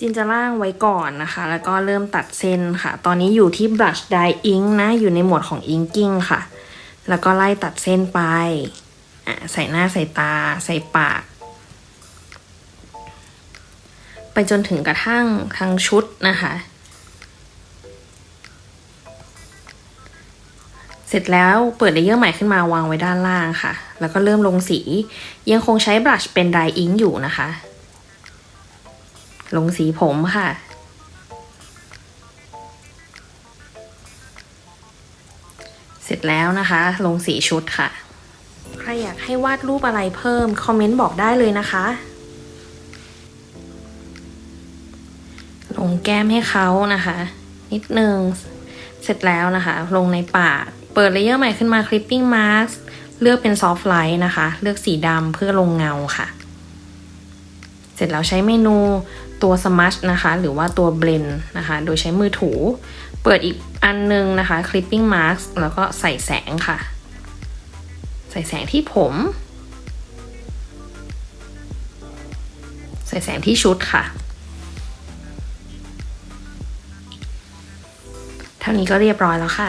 จินจะล่างไว้ก่อนนะคะ แล้วก็เริ่มตัดเส้นค่ะ ตอนนี้อยู่ที่ brush dye ink นะ อยู่ในหมวดของ inking ค่ะ แล้วก็ไล่ตัดเส้นไป ใส่หน้าใส่ตา ใส่ปาก ไปจนถึงกระทั่งทางชุดนะคะ เสร็จแล้วเปิดเลเยอร์ใหม่ขึ้นมาวางไว้ด้านล่างค่ะ แล้วก็เริ่มลงสี ยังคงใช้บลัชเป็น dry ink อยู่นะคะ ลงสีผมค่ะ เสร็จแล้วนะคะ ลงสีชุดค่ะ ใครอยากให้วาดรูปอะไรเพิ่ม คอมเมนต์บอกได้เลยนะคะ ลงแก้มให้เขานะคะ นิดนึง เสร็จแล้วนะคะ ลงในปาก เปิดเลเยอร์ใหม่ขึ้นมา Clipping Mask เลือกเป็น Soft Light นะคะ เลือกสีดำเพื่อลงเงาค่ะ เสร็จแล้วใช้เมนูตัว Smudge นะคะ หรือว่าตัว Blend นะคะ โดยใช้มือถู เปิดอีกอันนึงนะคะ Clipping Mask แล้วก็ใส่แสงค่ะ ใส่แสงที่ผม ใส่แสงที่ชุดค่ะ เท่านี้ก็เรียบร้อยแล้วค่ะ